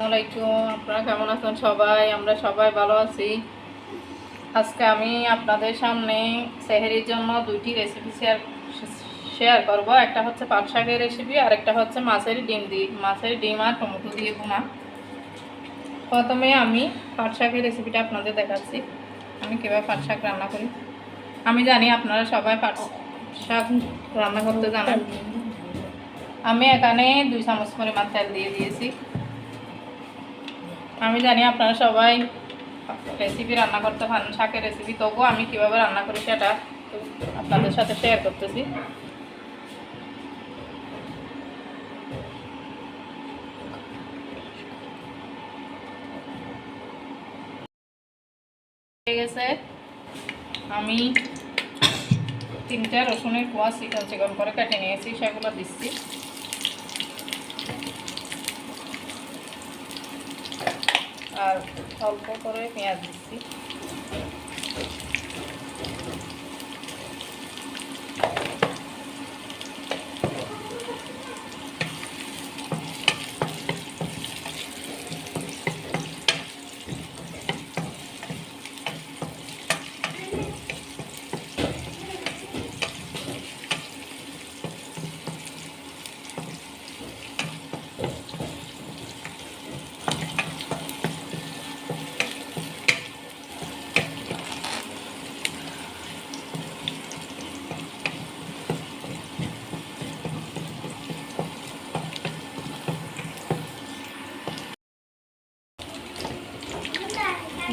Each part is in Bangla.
আপনারা কেমন আছেন সবাই? আমরা সবাই ভালো আছি। আজকে আমি আপনাদের সামনে সেহেরির জন্য দুইটি রেসিপি শেয়ার শেয়ার করব। একটা হচ্ছে পাট শাকের রেসিপি আর একটা হচ্ছে মাছের ডিম দিয়ে মাছের ডিম আর টমেটো দিয়ে বোনা। প্রথমে আমি পাট শাকের রেসিপিটা আপনাদের দেখাচ্ছি। আমি কীভাবে পাট শাক রান্না করি। আমি জানি আপনারা সবাই পাট শাক রান্না করতে জানেন। আমি এখানে দুই চামচ পরিমাণ তেল দিয়ে দিয়েছি। আমি জানি আপনারা সবাই রেসিপি রান্না করতে পারেন, শাকের রেসিপি তবুও আমি কীভাবে রান্না করি সেটা আপনাদের সাথে শেয়ার করতেছি। গেছে। আমি তিনটা রসুনের কোয়া চিকন চিকন করে কেটে নিয়েছি, সেগুলো দিচ্ছি। আর অল্প করে পেঁয়াজ দিচ্ছি।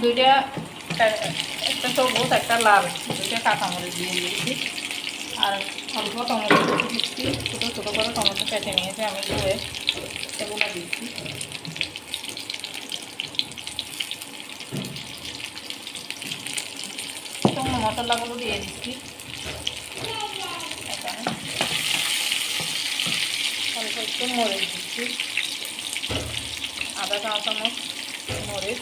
দুইটা একটা সবুজ, একটা লাল। দুইটা কাঁচামরিচ দিয়ে দিয়েছি। আর অল্প টমেটো দিচ্ছি ছোটো ছোটো করে টমেটো কেটে নিয়েছি। আমি ধুয়ে সেগুলো দিচ্ছি। মশলাগুলো দিয়ে দিচ্ছি। অল্প একটু মরিচ দিচ্ছি। আধা চা চামচ মরিচ।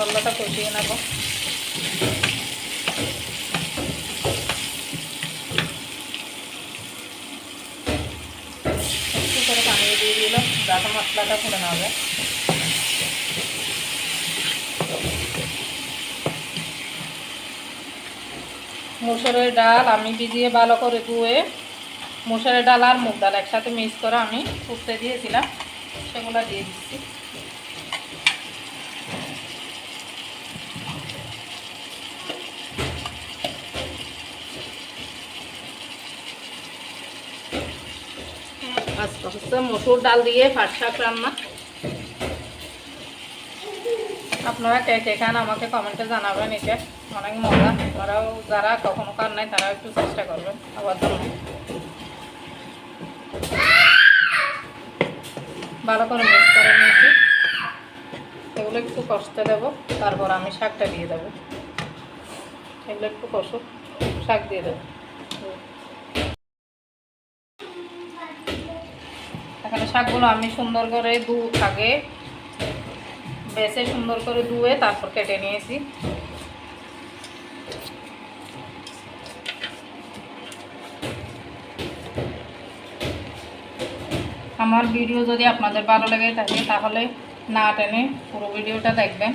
মশলাটা কষিয়ে নেব। একটু করে পানি দিয়ে দিলাম যাতে মশলাটা করে নেবে। মুসুরের ডাল আমি ভিজিয়ে ভালো করে ধুয়ে, মুসুরের ডাল আর মুগ ডাল একসাথে মিক্স করে আমি ফুটতে দিয়েছিলাম, সেগুলো দিয়ে দিচ্ছি। আজকে হচ্ছে মসুর ডাল দিয়ে পাট শাক রান্না আপনারা কে কে খান আমাকে কমেন্টে জানাবেন এটা অনেক মজা। ওরাও যারা কখনো খান নাই তারা একটু চেষ্টা করবেন, আবার জন্য ভালো করে মিক্স করে নিয়েছি। এগুলো একটু কষতে দেবো, তারপর আমি শাকটা দিয়ে দেবো। এগুলো একটু কষুক, শাক দিয়ে দেবো। শাকগুলো আমি সুন্দর করে দু আগে বেছে সুন্দর করে ধুয়ে তারপর কেটে নিয়েছি। আমার ভিডিও যদি আপনাদের ভালো লাগে থাকে তাহলে না টেনে পুরো ভিডিওটা দেখবেন।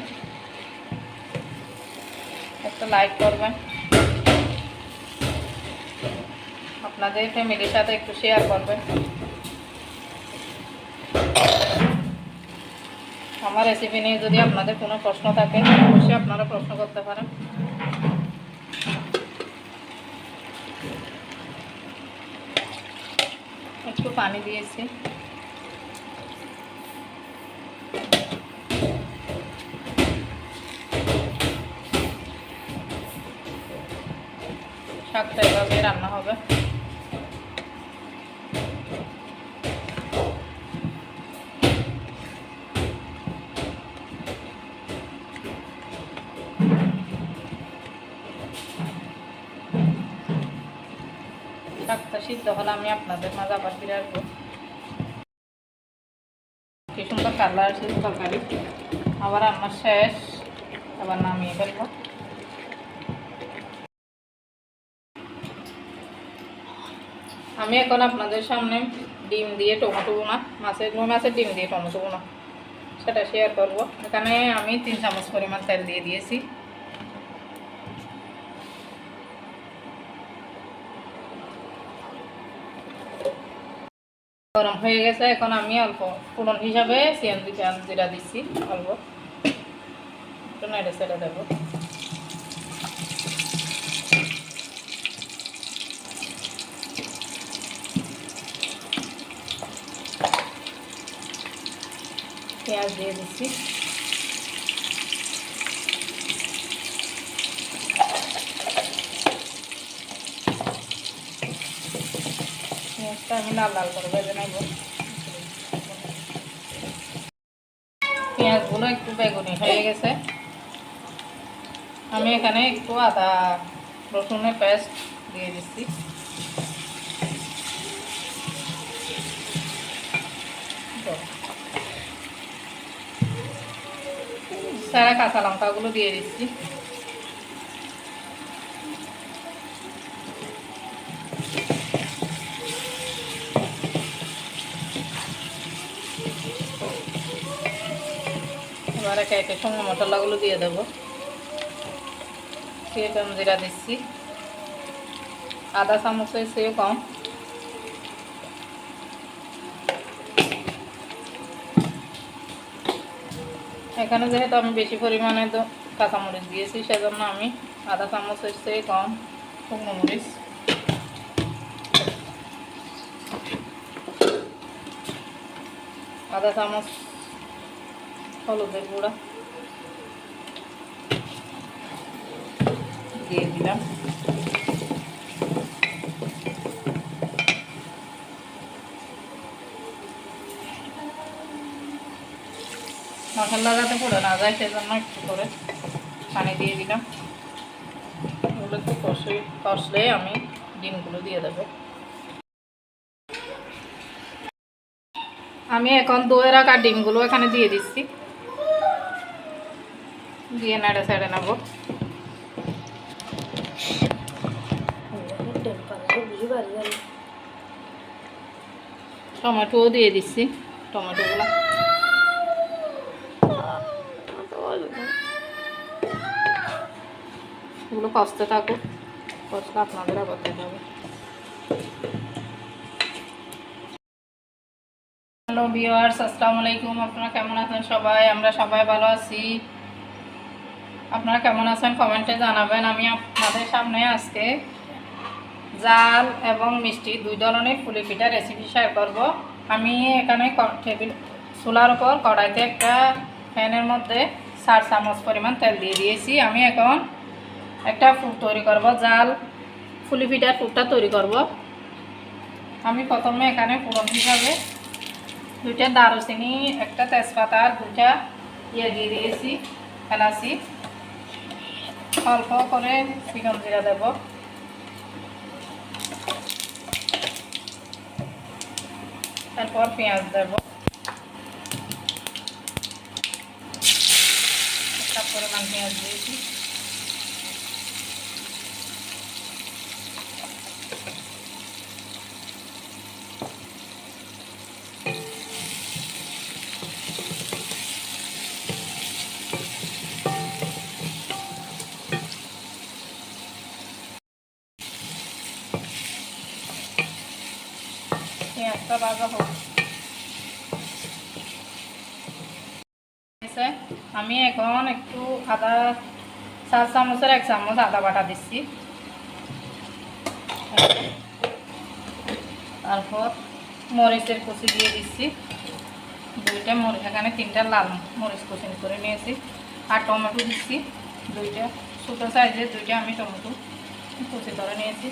একটা লাইক করবেন। আপনাদের ফ্যামিলির সাথে একটু শেয়ার করবেন। আমার রেসিপি নিয়ে যদি আপনাদের কোনো প্রশ্ন থাকে, অবশ্যই আপনারা প্রশ্ন করতে পারেন। একটু পানি দিয়েছি। মাছটা সিদ্ধ হলে আমি আপনাদের মাঝে আবার ফিরে আসব। কি সুন্দর কালার আসছে তরকারি। আবার রান্না শেষ। আবার নামিয়ে ফেলব। আমি এখন আপনাদের সামনে ডিম দিয়ে টমেটো বোনা মাছের রুই মাছের ডিম দিয়ে টমেটো বোনা সেটা শেয়ার করব। এখানে আমি তিন চামচ পরিমাণ তেল দিয়ে দিয়েছি। গরম হয়ে গেছে, এখন আমি অল্প পুরন হিসাবে সিএনজি পেঁয়াজ জিরা দিচ্ছি, অল্প। সেটা দেবো। পেঁয়াজ দিয়ে দিচ্ছি পেঁয়াজটা আমি লাল লাল করে ভেজে নেব। পেঁয়াজগুলো একটু বেগুনি হয়ে গেছে। আমি এখানে একটু আদা, রসুনের পেস্ট দিয়ে দিচ্ছি। সারা কাঁচা লঙ্কাগুলো দিয়ে দিচ্ছি। এবার একে একে সঙ্গে মশলাগুলো দিয়ে দেবো। চিকেন জিরা দিচ্ছি। আদা চামচের চেয়েও কম এখানে যেহেতু আমি বেশি পরিমাণে তো কাঁচামরিচ দিয়েছি, সেজন্য আমি আধা চামচের চেয়ে কম শুকনো মরিচ। আধা চামচ হলুদের গুঁড়া। দিয়ে দিলাম। মশলা যাতে পড়ে না যায়, সেজন্য একটু করে পানি দিয়ে দিলাম। এগুলো একটু কষে, কষলে আমি ডিমগুলো দিয়ে দেবো। আমি এখন দইয়ে রাখা ডিমগুলো এখানে দিয়ে দিচ্ছি। দিয়ে নেড়ে ছেড়ে নেব। টমেটোও দিয়ে দিচ্ছি, টমেটোগুলো। এগুলো কষতে থাকুক, কষলে আপনাদের আবার দেখাবো হ্যালো ভিওয়ার্স আসসালামু আলাইকুম, আপনারা কেমন আছেন সবাই? আমরা সবাই ভালো আছি। আপনারা কেমন আছেন কমেন্টে জানাবেন। আমি আপনাদের সামনে আজকে জাল এবং মিষ্টি দুই ধরনের ফুলি পিঠা রেসিপি শেয়ার করব। আমি এখানে টেবিল চুলার উপর কড়াইতে একটা প্যানের মধ্যে চার চামচ পরিমাণ তেল দিয়ে দিয়েছি। আমি এখন একটা ফুট তৈরি করব, জাল, ফুলি পিঠার ফুটটা তৈরি করব। আমি প্রথমে এখানে পুরন হিসাবে দুইটা দারুচিনি, একটা তেজপাতা আর দুইটা ইয়ে দিয়ে দিয়েছি, এলাচি। অল্প করে চিকন জিরা দেব। তারপর পেঁয়াজ দেব। তারপরে পেঁয়াজ দিয়েছি। পেঁয়াজটা ভাজা হোক আমি এখন একটু আদা, চার চামচের এক চামচ আদা বাটা দিচ্ছি। তারপর মরিচের কুচি দিয়ে দিচ্ছি। দুইটা মরিচ, এখানে তিনটা লাল মরিচ কুচি করে নিয়েছি। আর টমেটো দিচ্ছি, দুইটা ছোটো সাইজের দুইটা আমি টমেটো কুচি করে নিয়েছি।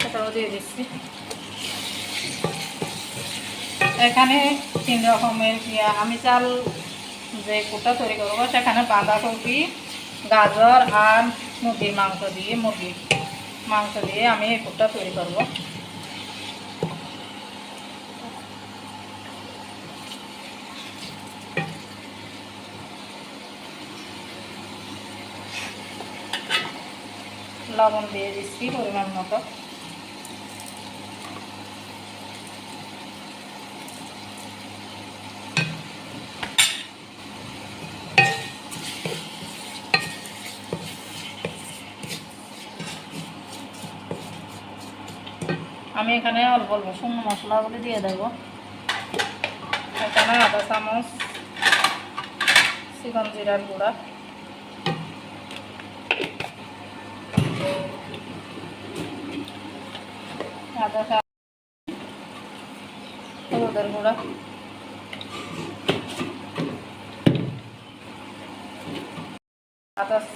সেটাও দিয়ে দিচ্ছি। এখানে তিন রকমের আমি চাল যে কুটা তৈরি করব, সেখানে বাঁধাকপি, গাজর আর মুরগির মাংস দিয়ে, মুরগির মাংস দিয়ে আমি এই কুটটা তৈরি করব। লবণ দিয়ে দিচ্ছি পরিমাণ মতো। আমি এখানে অল্প অল্প শুকনো মশলাগুলি দিয়ে দেবো। এখানে আধা চামচ চিকন জিরার গুঁড়া। চা হলুদের গুঁড়া।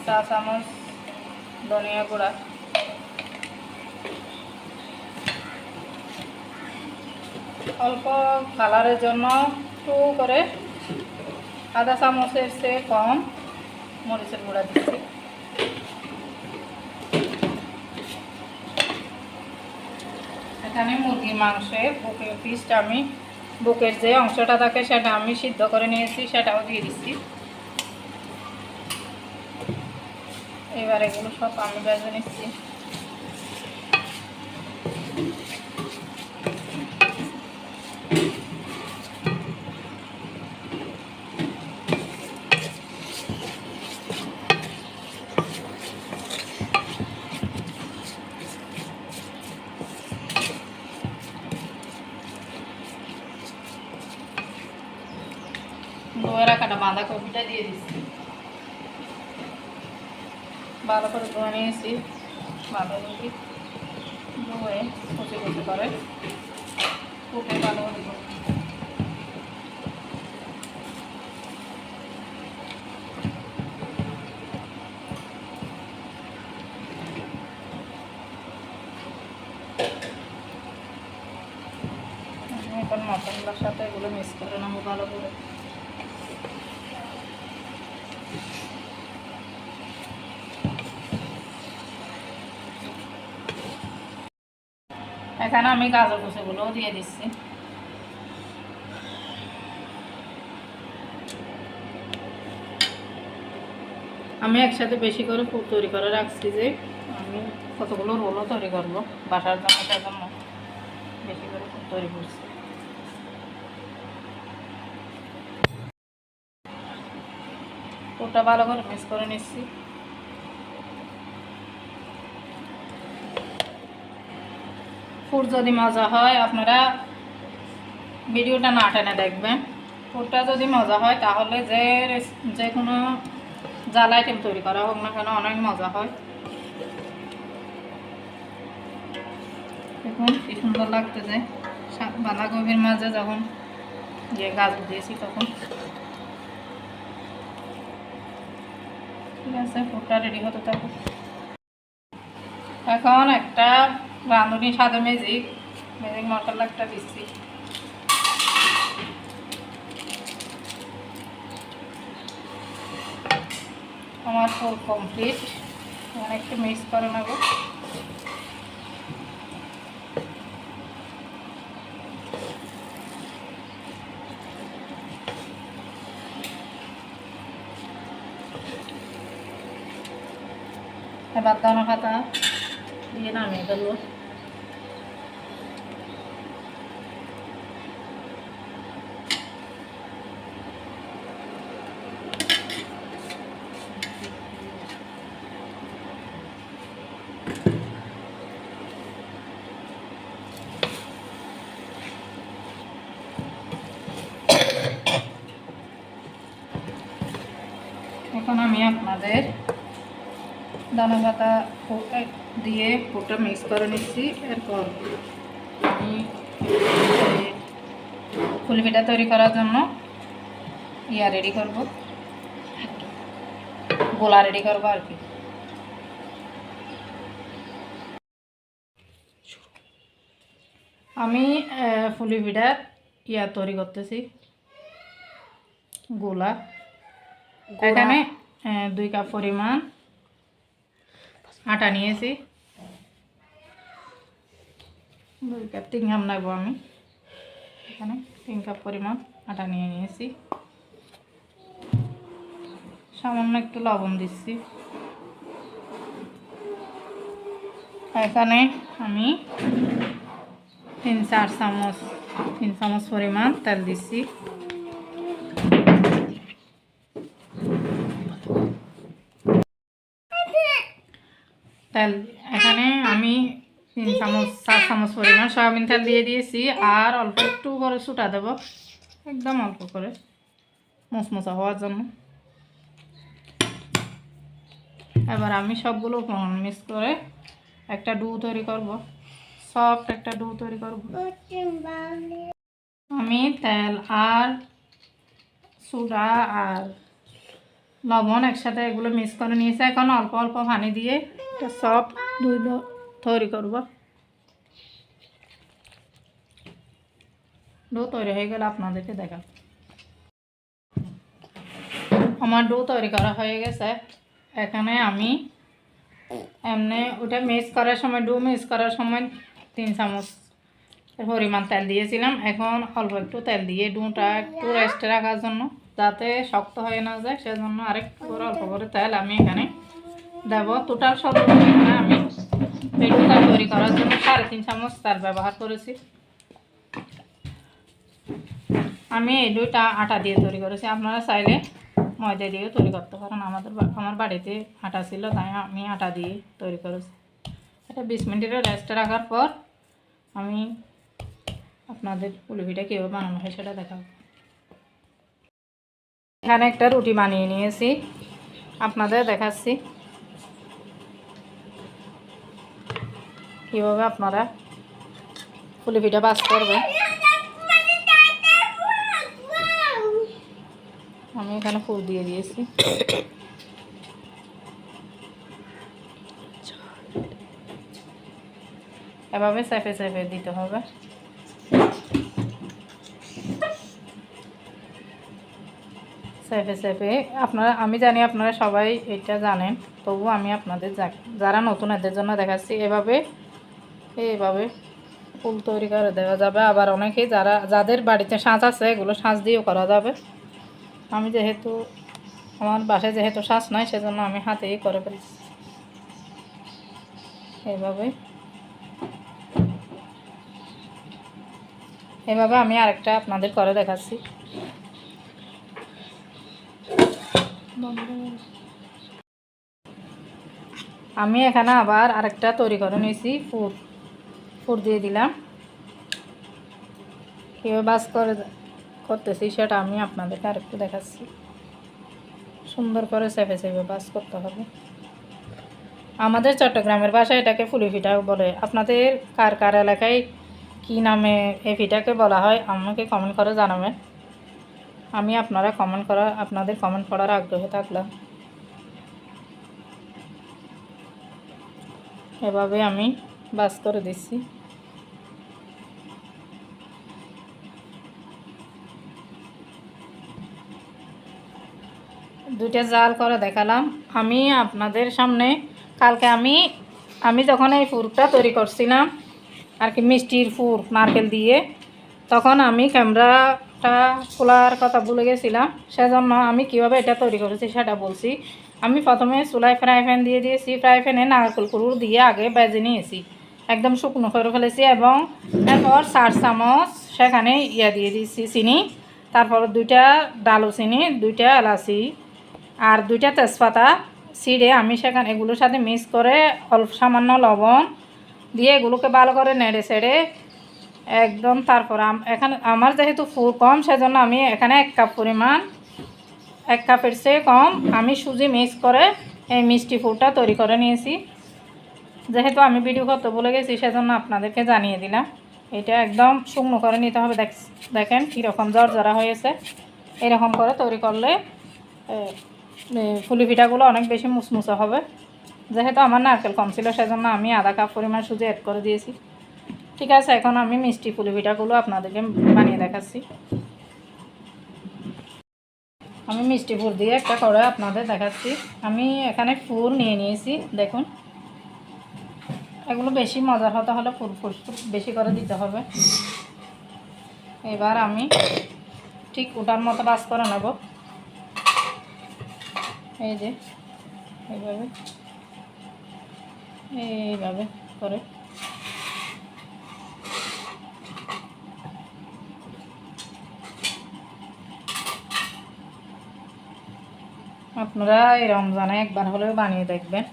চা চামচ ধনিয়া গুঁড়া। অল্প কালারের জন্য একটু করে আধা চামচের চেয়ে কম মরিচের গুঁড়া দিচ্ছি। এখানে মুরগি মাংসের বুকের পিসটা আমি, বুকের যে অংশটা থাকে সেটা আমি সিদ্ধ করে নিয়েছি, সেটাও দিয়ে দিচ্ছি। এবার এগুলো সব আমি বেজে নিচ্ছি ধুয়ে রাখাটা বাঁধাকপিটা দিয়ে দিচ্ছি। ভালো করে ধুয়ে নিয়েছি। বাঁধাকপি ধুয়ে কচি কচি করে কুটে ভালো করে দিব আমি এখন মশলার সাথে এগুলো মিক্স করে নেব ভালো করে এখানে আমি গাজর কুচিগুলোও দিয়ে দিচ্ছি। আমি একসাথে বেশি করে ফুল তৈরি করে রাখছি যে আমি কতগুলো রোলও তৈরি করব। বাসার জন্য জন্য বেশি করে ফুল তৈরি করছি। ফুলটা ভালো করে মিক্স করে নিচ্ছি। ফুড যদি মজা হয়, আপনারা ভিডিওটা না টেনে দেখবেন। ফুডটা যদি মজা হয়, তাহলে যে যে কোনো জাল আইটেম তৈরি করা হোক না কেন, অনেক মজা হয়। দেখুন, কি সুন্দর লাগতেছে। শা- বাঁধাকপির মাঝে যখন যে গাছ দিয়েছি তখন। ঠিক আছে ফুডটা রেডি হতে থাকুক। এখন একটা রাঁধুনি সাদা ম্যাজিক ম্যাজিক মশলা একটা দিচ্ছি। আমার ফুল কমপ্লিট এখন একটু মিক্স করে নেব। এবার দানা খাতা দিয়ে নামিয়ে ফেলব এখন আমি আপনাদের দানা পাতা দিয়ে পুরোটা মিক্স করে নিচ্ছি। এরপর আমি ফুলপিঠা তৈরি করার জন্য ইয়া রেডি করব। গোলা রেডি করব আর কি। আমি ফুলি পিঠার ইয়া তৈরি করতেছি। গোলা। এখানে দুই কাপ পরিমাণ আটা নিয়েছি। দুই কাপ তিন কাপ নেব আমি। এখানে তিন কাপ পরিমাণ আটা নিয়ে নিয়েছি। সামান্য একটু লবণ দিচ্ছি। এখানে আমি তিন চার চামচ, তিন চামচ পরিমাণ তেল দিচ্ছি। তেল। এখানে আমি তিন চামচ, চার চামচ পরিমাণ সয়াবিন তেল দিয়ে দিয়েছি। আর অল্প একটু করে ছুটা দেবো। একদম অল্প করে। মুচমুচা হওয়ার জন্য। এবার আমি সবগুলো উপকরণ মিক্স করে একটা ডু তৈরি করব। সফট একটা ডু তৈরি করব। আমি তেল আর সুডা আর লবণ একসাথে এগুলো মিক্স করে নিয়েছি। এখন অল্প অল্প পানি দিয়ে একটা সফট দুই তৈরি করব। ডো তৈরি হয়ে গেলে আপনাদেরকে দেখা আমার ডো তৈরি করা হয়ে গেছে। এখানে আমি এমনি ওটা মিক্স করার সময়, ডো মিক্স করার সময় তিন চামচ পরিমাণ তেল দিয়েছিলাম। এখন অল্প একটু তেল দিয়ে ডুটা একটু রেস্টে রাখার জন্য, যাতে শক্ত হয়ে না যায়, সেজন্য আরেকটু করে অল্প করে তেল আমি এখানে দেব। টোটাল সব আমি এই তৈরি করার জন্য সাড়ে তিন চামচ তার ব্যবহার করেছি। আমি এই দুইটা আটা দিয়ে তৈরি করেছি। আপনারা চাইলে ময়দা দিয়েও তৈরি করতে পারেন। আমাদের আমার বাড়িতে আটা ছিল, তাই আমি আটা দিয়ে তৈরি করেছি। এটা বিশ মিনিটের রেস্টে রাখার পর আমি আপনাদের পুলিপিটা কীভাবে বানানো হয় সেটা দেখাবো। এখানে একটা রুটি বানিয়ে নিয়েছি। আপনাদের দেখাচ্ছি। কীভাবে আপনারা পুলিপিটা বাস করবে আমি এখানে ফুল দিয়ে দিয়েছি। এভাবে সেফে সেফে দিতে হবে। সেফে সেফে আপনারা, আমি জানি আপনারা সবাই এটা জানেন তবুও আমি আপনাদের যারা নতুন এদের জন্য দেখাচ্ছি, এভাবে এইভাবে ফুল তৈরি করে দেওয়া যাবে। আবার অনেকেই যারা, যাদের বাড়িতে সাঁচ আছে, এগুলো সাঁচ দিয়েও করা যাবে। আমি যেহেতু, আমার বাসায় যেহেতু শ্বাস নাই, সেজন্য আমি হাতেই করে ফেলছি। এইভাবে। এভাবে আমি আরেকটা আপনাদের করে দেখাচ্ছি। আমি এখানে আবার আরেকটা তৈরি করে নিয়েছি ফুড ফুড দিয়ে দিলাম। কীভাবে বাস করে করতেছি সেটা আমি আপনাদেরকে আরেকটু দেখাচ্ছি। সুন্দর করে চেপে চেপে বাস করতে হবে। আমাদের চট্টগ্রামের ভাষায় এটাকে ফুলি পিঠা বলে। আপনাদের কার কার এলাকায় কী নামে এই পিঠাকে বলা হয়, আমাকে কমেন্ট করে জানাবেন। আমি আপনারা কমেন্ট করা আপনাদের কমেন্ট করার আগ্রহে থাকলাম। এভাবে আমি বাস করে দিচ্ছি দুইটা জাল করে দেখালাম। আমি আপনাদের সামনে, কালকে আমি আমি যখন এই ফুরটা তৈরি করছিলাম, আর কি মিষ্টির ফুর, নারকেল দিয়ে, তখন আমি ক্যামেরাটা খোলার কথা ভুলে গেছিলাম। সেজন্য আমি কীভাবে এটা তৈরি করেছি সেটা বলছি। আমি প্রথমে চুলায় ফ্রাই প্যান দিয়ে দিয়েছি। ফ্রাই প্যানে নারকেল কুড়ুর দিয়ে আগে বেজে নিয়েছি। একদম শুকনো করে ফেলেছি এবং এরপর চার চামচ সেখানে ইয়া দিয়ে দিয়েছি চিনি, তারপর দুইটা ডালচিনি দুইটা এলাচি আর দুইটা তেজপাতা। ছিঁড়ে আমি সেখানে এগুলোর সাথে মিক্স করে অল্প সামান্য লবণ দিয়ে এগুলোকে ভালো করে নেড়ে ছেড়ে একদম তারপর এখানে আমার যেহেতু ফুল কম, সেজন্য আমি এখানে এক কাপ পরিমাণ, এক কাপের চেয়ে কম আমি সুজি মিক্স করে এই মিষ্টি ফুলটা তৈরি করে নিয়েছি। যেহেতু আমি ভিডিও করতে বলে গেছি, সেজন্য আপনাদেরকে জানিয়ে দিলাম। এটা একদম শুকনো করে নিতে হবে। দেখ, দেখেন কীরকম জর্জরা হয়েছে। এরকম করে তৈরি করলে ফুলি পিঠাগুলো অনেক বেশি মুচমুচে হবে। যেহেতু আমার নারকেল কম ছিল, সেজন্য আমি আধা কাপ পরিমাণ সুজি অ্যাড করে দিয়েছি। ঠিক আছে, এখন আমি মিষ্টি ফুলি পিঠাগুলো আপনাদেরকে বানিয়ে দেখাচ্ছি। আমি মিষ্টি ফুল দিয়ে একটা করে আপনাদের দেখাচ্ছি। আমি এখানে ফুল নিয়ে নিয়েছি, দেখুন। এগুলো বেশি মজার হতে হলে ফুল বেশি করে দিতে হবে। এবার আমি ঠিক ওটার মতো বাস করে নেব। এই যে, এইভাবে এইভাবে করে। আপনারা এই রমজানে একবার হলেও বানিয়ে দেখবেন।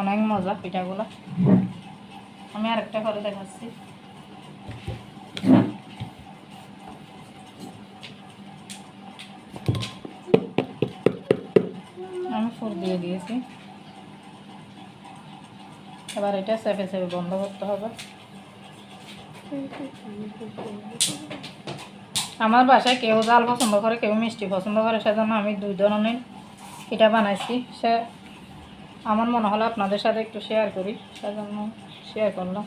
অনেক মজা পিঠাগুলো। আমি আরেকটা করে দেখাচ্ছি। আমি ফুল দিয়ে দিয়েছি। এবার এটা চেপে চেপে বন্ধ করতে হবে। আমার বাসায় কেউ জাল পছন্দ করে, কেউ মিষ্টি পছন্দ করে, সেজন্য আমি দুই ধরনের পিঠা বানাইছি। সে আমার মনে হলো আপনাদের সাথে একটু শেয়ার করি, সেজন্য শেয়ার করলাম।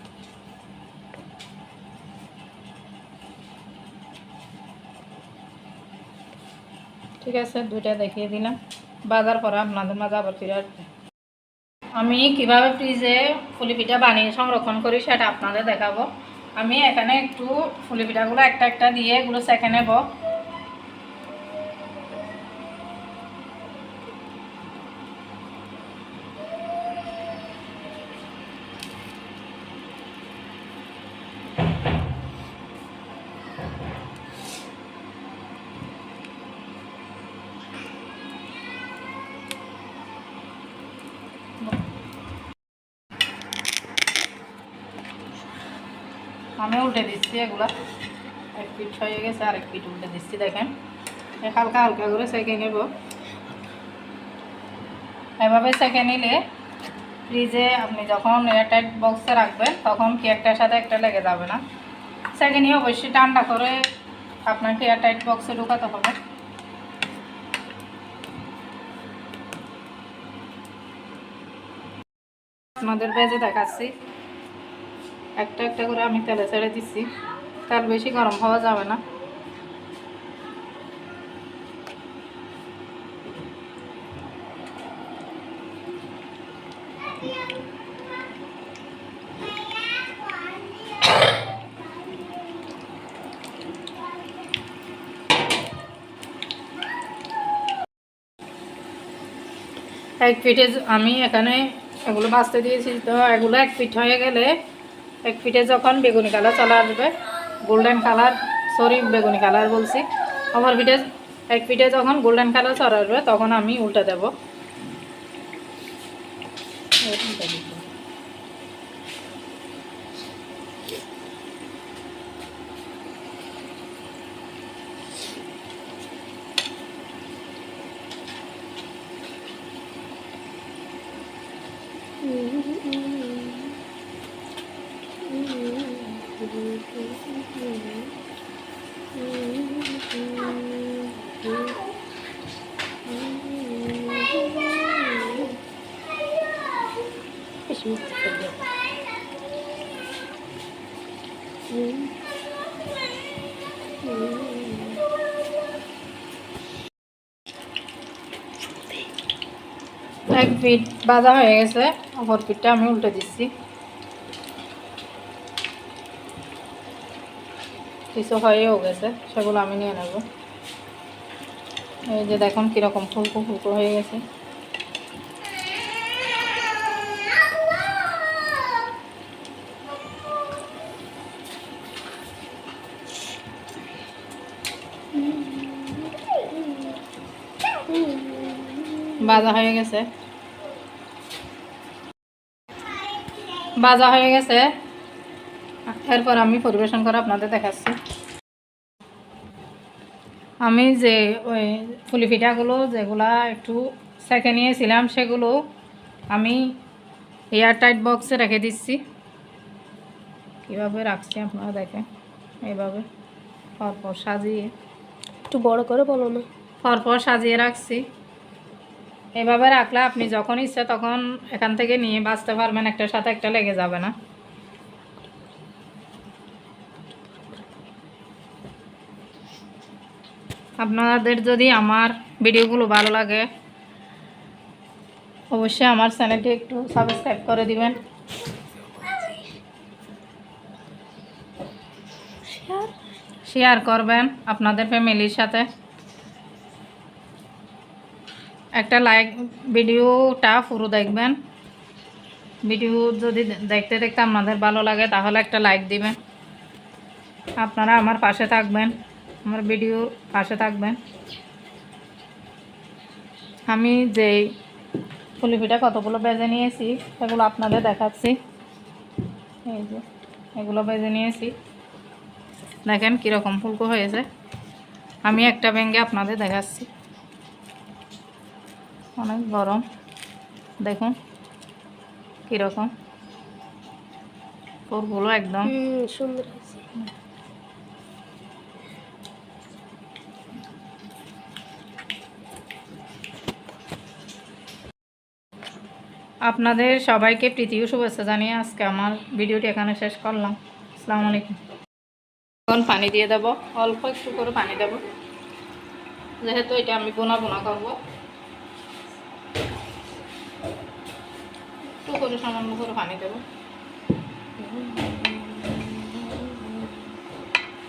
ঠিক আছে, দুইটা দেখিয়ে দিলাম। বাজার করা আপনাদের মাঝে আবার ফিরে আসব। আমি কীভাবে ফ্রিজে ফুলি পিঠা বানিয়ে সংরক্ষণ করি সেটা আপনাদের দেখাবো। আমি এখানে একটু ফুলি পিঠাগুলো একটা একটা দিয়ে এগুলো সেঁকে নেব। আমি উল্টে দিচ্ছি এগুলো। এক পিঠ হয়ে গেছে, আরেক পিঠ উল্টে দিচ্ছি, দেখেন। হালকা হালকা করে সেঁকে নেব। এভাবে সেঁকে নিলে ফ্রিজে আপনি যখন এয়ারটাইট বক্সে রাখবেন, তখন কি একটার সাথে একটা লেগে যাবে না। সেঁকে নিয়ে অবশ্যই ঠান্ডা করে আপনাকে এয়ারটাইট বক্সে ঢুকাতে হবে। আপনাদের ভেজে দেখাচ্ছি। একটা একটা করে আমি তেলে ছেড়ে দিচ্ছি তেল বেশি গরম হওয়া যাবে না। এক পিঠে আমি এখানে এগুলো বাঁচতে দিয়েছি। তো এগুলো এক পিঠ হয়ে গেলে এক ফিটে যখন বেগুনি কালার চলে আসবে গোল্ডেন কালার সরি বেগুনি কালার বলছি। ওভার ফিটে, এক ফিটে যখন গোল্ডেন কালার চলে আসবে, তখন আমি উল্টে দেব। পিঠ বাজা হয়ে গেছে অপর পিঠটা আমি উল্টে দিচ্ছি। কিছু হয়েও গেছে, সেগুলো আমি নিয়ে নেব। এই যে দেখুন কীরকম ফুলকো ফুলকো হয়ে গেছে। বাজা হয়ে গেছে। বাজা হয়ে গেছে। এরপর আমি পরিবেশন করে আপনাদের দেখাচ্ছি। আমি যে ওই ফুলি পিঠাগুলো যেগুলা একটু সেকে নিয়েছিলাম সেগুলো আমি এয়ারটাইট বক্সে রেখে দিচ্ছি। কীভাবে রাখছি আপনারা দেখেন। এইভাবে পরপর সাজিয়ে একটু বড় করে বলো না। পরপর সাজিয়ে রাখছি। এভাবে রাখলে আপনি যখন ইচ্ছে তখন এখান থেকে নিয়ে বাঁচতে পারবেন, একটার সাথে একটা লেগে যাবে না। আপনাদের যদি আমার ভিডিওগুলো ভালো লাগে, অবশ্যই আমার চ্যানেলটি একটু সাবস্ক্রাইব করে দিবেন। শেয়ার করবেন আপনাদের ফ্যামিলির সাথে। একটা লাইক ভিডিওটা পুরো দেখবেন। ভিডিও যদি দেখতে দেখতে আপনাদের ভালো লাগে, তাহলে একটা লাইক দিবেন। আপনারা আমার পাশে থাকবেন, আমার ভিডিওর পাশে থাকবেন। আমি যেই ফুলিপিঠা কতগুলো বেজে নিয়েছি, সেগুলো আপনাদের দেখাচ্ছি। এই যে, এগুলো বেজে নিয়েছি। দেখেন কীরকম ফুলকো হয়েছে। আমি একটা ব্যাঙ্গে আপনাদের দেখাচ্ছি। অনেক গরম দেখুন কীরকম। ফুলগুলো একদম। সুন্দর আপনাদের সবাইকে প্রীতি ও শুভেচ্ছা জানিয়ে আজকে আমার ভিডিওটি এখানে শেষ করলাম। আসসালামু আলাইকুম। এখন পানি দিয়ে দেব। অল্প একটু করে পানি দেব। যেহেতু এটা আমি বোনা বোনা করব। একটু করে সামান্য করে পানি দেবো।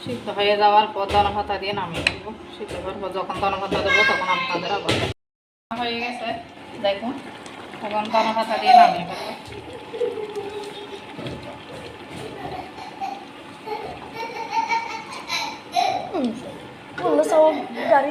সিদ্ধ হয়ে যাওয়ার পর দানা ভাতা দিয়ে নামিয়ে দেবো সিদ্ধ হওয়ার পর যখন দানা ভাতা দেবো তখন আপনাদের আবার হয়ে গেছে। দেখুন, তখন দানা ভাতা দিয়ে নামিয়ে দেবো Vamos só dar.